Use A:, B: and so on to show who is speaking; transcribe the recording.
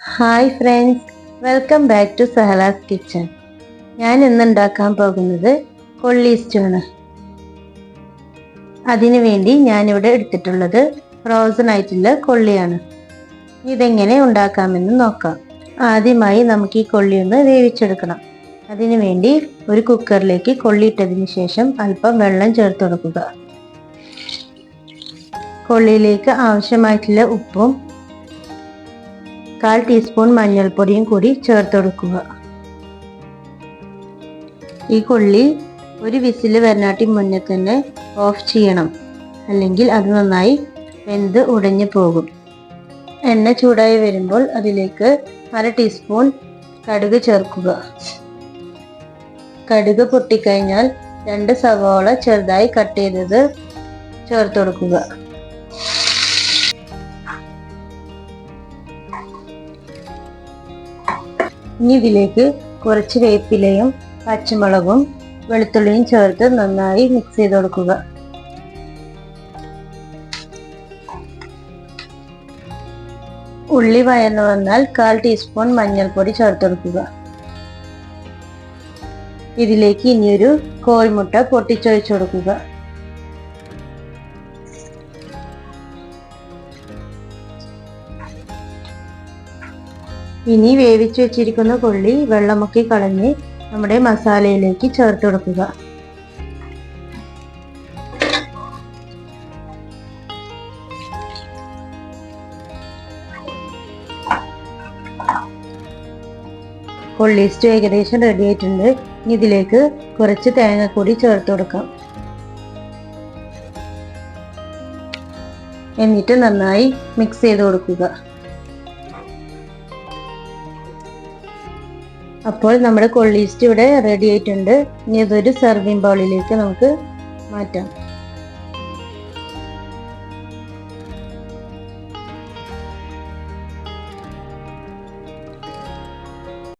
A: Hi friends welcome back to Sahala's kitchen ഞാൻ ഇന്ന് ഉണ്ടാക്കാൻ പോകുന്നത് കൊള്ളി സ്റ്റൂണ്. അതിനു വേണ്ടി ഞാനിവിടെ എടുത്തിട്ടുള്ളത് ഫ്രോസൺ ആയിട്ടുള്ള കൊള്ളിയാണ്. ഇതെങ്ങനെ ഉണ്ടാക്കാമെന്ന് നോക്കാം. ആദ്യമായി നമുക്ക് ഈ കൊള്ളി ഒന്ന് വേവിച്ചെടുക്കണം. അതിനു വേണ്ടി ഒരു കുക്കറിലേക്ക് കൊള്ളി കൊള്ളിയിട്ടതിന് ശേഷം അല്പം വെള്ളം ചേർത്ത് കൊടുക്കുക. കൊള്ളിയിലേക്ക് ആവശ്യമായിട്ടുള്ള ഉപ്പും കാൽ ടീസ്പൂൺ മഞ്ഞൾപ്പൊടിയും കൂടി ചേർത്തെടുക്കുക. ഈ കൊള്ളി ഒരു വിസിൽ വരണാട്ടി മുന്നേ തന്നെ ഓഫ് ചെയ്യണം. അല്ലെങ്കിൽ അത് നന്നായി വെന്ത് ഉടഞ്ഞു പോകും. എണ്ണ ചൂടായി വരുമ്പോൾ അതിലേക്ക് അര ടീസ്പൂൺ കടുക് ചേർക്കുക. കടുക് പൊട്ടിക്കഴിഞ്ഞാൽ രണ്ട് സവോള ചെറുതായി കട്ട് ചെയ്തത് ചേർത്ത് കൊടുക്കുക ഇനി ഇതിലേക്ക് കുറച്ച് വേപ്പിലയും പച്ചമുളകും വെളുത്തുള്ളിയും ചേർത്ത് നന്നായി മിക്സ് ചെയ്ത് കൊടുക്കുക. ഉള്ളി വയന്ന് വന്നാൽ കാൽ ടീസ്പൂൺ മഞ്ഞൾപ്പൊടി ചേർത്ത് കൊടുക്കുക. ഇതിലേക്ക് ഇനിയൊരു കോഴിമുട്ട പൊട്ടിച്ചൊഴിച്ചു കൊടുക്കുക. ഇനി വേവിച്ചു വെച്ചിരിക്കുന്ന കൊള്ളി വെള്ളമൊക്കെ കളഞ്ഞ് നമ്മുടെ മസാലയിലേക്ക് ചേർത്ത് കൊടുക്കുക. കൊള്ളി സ്റ്റു ഏകദേശം റെഡി ആയിട്ടുണ്ട്. ഇനി ഇതിലേക്ക് കുറച്ച് തേങ്ങ കൂടി ചേർത്ത് കൊടുക്കാം. എന്നിട്ട് നന്നായി മിക്സ് ചെയ്ത് കൊടുക്കുക. അപ്പോൾ നമ്മുടെ കൊള്ളിസ്റ്റ് ഇവിടെ റെഡി ആയിട്ടുണ്ട്. ഇനി ഇതൊരു സെർവിങ് ബൗളിലേക്ക് നമുക്ക് മാറ്റാം.